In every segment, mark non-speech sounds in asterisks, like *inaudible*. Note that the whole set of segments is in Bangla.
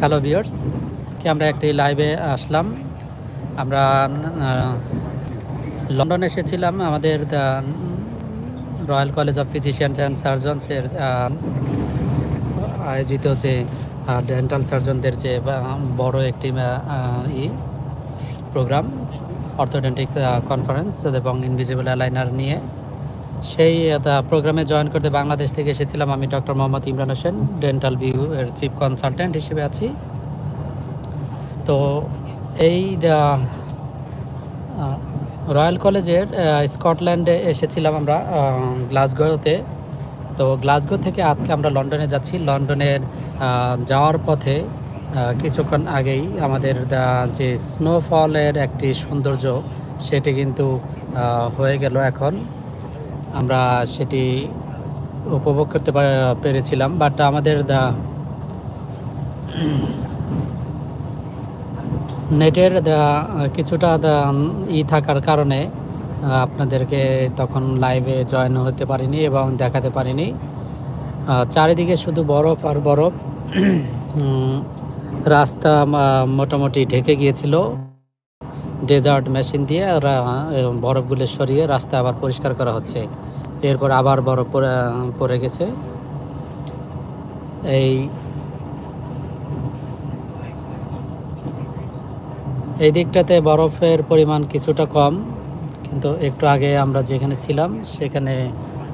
হ্যালো ভিউয়ার্স কি, আমরা একটি লাইভে আসলাম। আমরা লন্ডন এসেছিলাম। আমাদের Royal College of Physicians and সার্জনসের আয়োজিত যে ডেন্টাল সার্জনদের যে বড় একটি ই প্রোগ্রাম অর্থোডেন্টিক কনফারেন্স এবং ইনভিজিবল অ্যালাইনার নিয়ে। সেই প্রোগ্রামে জয়েন করতে বাংলাদেশ থেকে এসেছিলাম আমি doctor Mohammad Imran Hossain Dental View এর চিফ কনসালটেন্ট হিসেবে আছি। তো এই রয়্যাল কলেজের স্কটল্যান্ডে এসেছিলাম আমরা গ্লাসগোতে তো গ্লাসগো থেকে আজকে আমরা লন্ডনে যাচ্ছি। লন্ডনের যাওয়ার পথে কিছুক্ষণ আগেই আমাদের যে স্নোফলের একটি সৌন্দর্য, সেটি কিন্তু হয়ে গেল এখন। আমরা সেটি উপভোগ করতে পেরেছিলাম বাট আমাদের দা, নেটের কিছুটা ই থাকার কারণে আপনাদেরকে তখন লাইভে জয়েন হতে পারিনি এবং দেখাতে পারিনি। চারিদিকে শুধু বরফ আর বরফ। *clears throat* রাস্তা মোটামুটি ঢেকে গিয়েছিল। ডেজার্ট মেশিন দিয়ে বরফগুলো সরিয়ে রাস্তা আবার পরিষ্কার করা হচ্ছে। এরপর আবার বরফ পড়ে গেছে। এই এই দিকটাতে বরফের পরিমাণ কিছুটা কম, কিন্তু একটু আগে আমরা যেখানে ছিলাম, সেখানে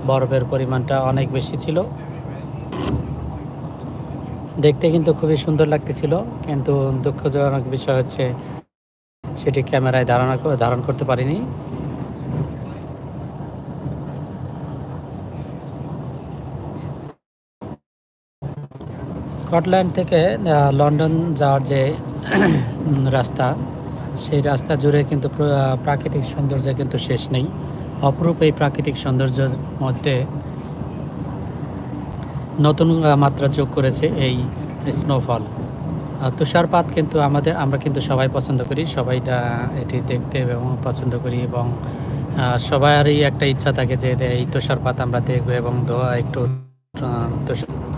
বরফের পরিমাণটা অনেক বেশি ছিল। দেখতে কিন্তু খুবই সুন্দর লাগতেছিল, কিন্তু দুঃখজনক বিষয় হচ্ছে সেটি ক্যামেরায় ধারণা ধারণ করতে পারিনি। স্কটল্যান্ড থেকে লন্ডন যাওয়ার যে *clears throat* রাস্তা, সেই রাস্তা জুড়ে কিন্তু প্রাকৃতিক সৌন্দর্য কিন্তু শেষ নেই। অপরূপ এই প্রাকৃতিক সৌন্দর্যের মধ্যে নতুন মাত্রা যোগ করেছে এই স্নোফল তুষারপাত কিন্তু আমাদের, আমরা কিন্তু সবাই পছন্দ করি, সবাইটা এটি দেখতে এবং পছন্দ করি এবং সবারই একটা ইচ্ছা থাকে যে এই তুষারপাত আমরা দেখব এবং একটু তুষার